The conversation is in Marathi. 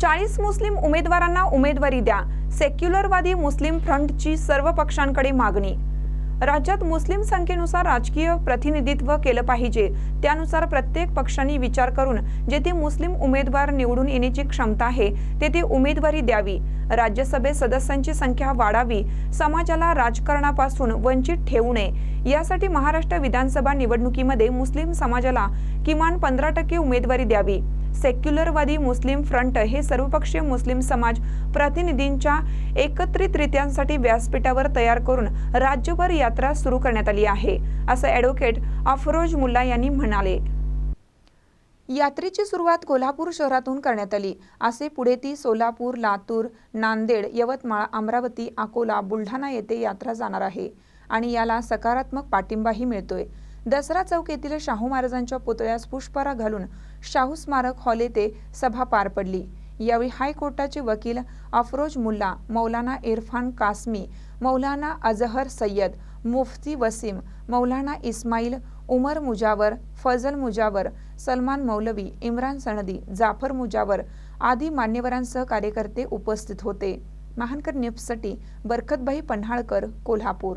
चाळीस मुस्लिम उमेदवारांना उमेदवारी द्या. सेक्युलरवादी मुस्लिम फ्रंटची सर्व पक्षांकडे मागणी. राज्यात मुस्लिम संख्येनुसार राजकीय प्रतिनिधित्व केलं पाहिजे. त्यानुसार प्रत्येक पक्षांनी विचार करून जेथे मुस्लिम उमेदवार निवडून येण्याची क्षमता आहे तेथे उमेदवारी द्यावी. राज्यसभेत सदस्यांची संख्या वाढावी. समाजाला राजकारणापासून वंचित ठेवू नये. यासाठी महाराष्ट्र विधानसभा निवडणुकीमध्ये मुस्लिम समाजाला किमान पंधरा टक्के उमेदवारी द्यावी. सेक्युलरवादी मुस्लिम फ्रंट हे सर्वपक्षीय मुस्लिम समाज प्रतिनिधींच्या एकत्रितरित्यांसाठी व्यासपीठावर तयार करून राज्यभर यात्रा सुरू करण्यात आली आहे असं ॲडव्होकेट अफरोज मुल्ला यांनी म्हणाले. यात्रेची सुरुवात कोल्हापूर शहरातून करण्यात आली. असे पुढे ती सोलापूर लातूर नांदेड यवतमाळ अमरावती अकोला बुलढाणा येथे यात्रा जाणार आहे आणि याला सकारात्मक पाठिंबाही मिळतोय. दसरा चौक येथील शाहू महाराजांच्या पुतळ्यास पुष्पहार घालून शाहू स्मारक हॉल येथे सभा पार पडली. यावेळी हायकोर्टाचे वकील अफरोज मुल्ला मौलाना इरफान कासमी मौलाना अजहर सय्यद मुफ्ती वसीम मौलाना इस्माईल उमर मुजावर फजल मुजावर सलमान मौलवी इम्रान सनदी जाफर मुजावर आदी मान्यवरांसह कार्यकर्ते उपस्थित होते. महानकर न्यूजसाठी बरखतभाई पन्हाळकर कोल्हापूर.